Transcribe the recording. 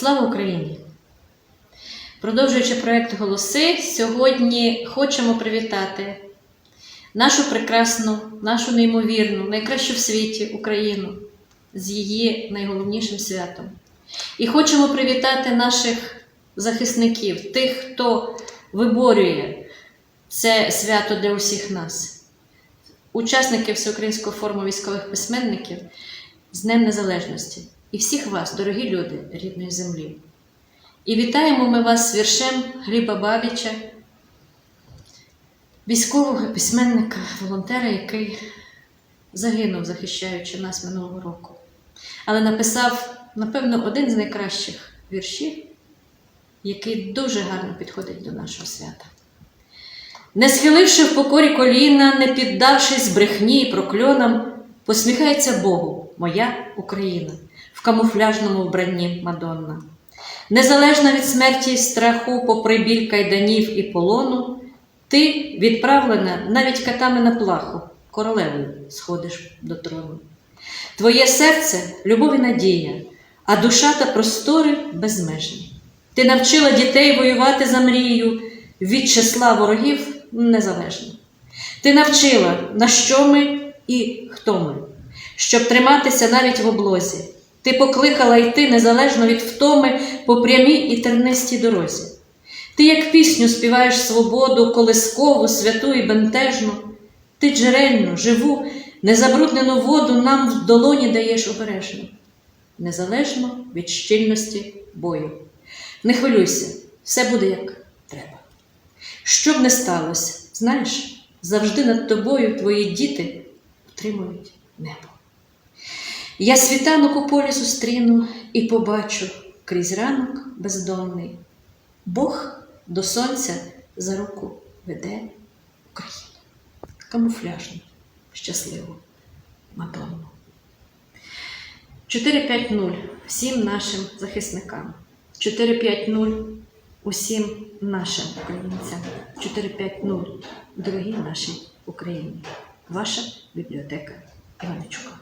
Слава Україні! Продовжуючи проєкт Голоси, сьогодні хочемо привітати нашу прекрасну, нашу неймовірну, найкращу в світі Україну з її найголовнішим святом. І хочемо привітати наших захисників, тих, хто виборює це свято для усіх нас, учасників Всеукраїнського форуму військових письменників з Днем Незалежності і всіх вас, дорогі люди рідної землі. І вітаємо ми вас з віршем Гліба Бабіча, військового письменника, волонтера, який загинув, захищаючи нас минулого року. Але написав, напевно, один з найкращих віршів, який дуже гарно підходить до нашого свята. Не схиливши в покорі коліна, не піддавшись брехні і прокльонам, посміхається Богу, моя Україна, в камуфляжному вбранні Мадонна. Незалежна від смерті й страху, попри біль кайданів і полону, ти відправлена навіть катами на плаху, королевою сходиш до трону. Твоє серце любов і надія, а душа та простори безмежні. Ти навчила дітей воювати за мрію від числа ворогів незалежно. Ти навчила, на що ми і хто ми, щоб триматися навіть в облозі. Ти покликала йти незалежно від втоми по прямій і тернистій дорозі. Ти, як пісню, співаєш свободу, колискову, святу і бентежну. Ти джерельну, живу, незабруднену воду нам в долоні даєш обережно, незалежно від щільності бою. Не хвилюйся, все буде як треба. Що б не сталося, знаєш, завжди над тобою твої діти отримують небо. Я світанок у полі зустріну і побачу крізь ранок бездонний. Бог до сонця за руку веде Україну. Камуфляжну, щасливу Мадонну. 4-5-0 всім нашим захисникам. 4-5-0 усім нашим українцям. 4-5-0 дорогі нашій Україні. Ваша бібліотека Іваничука.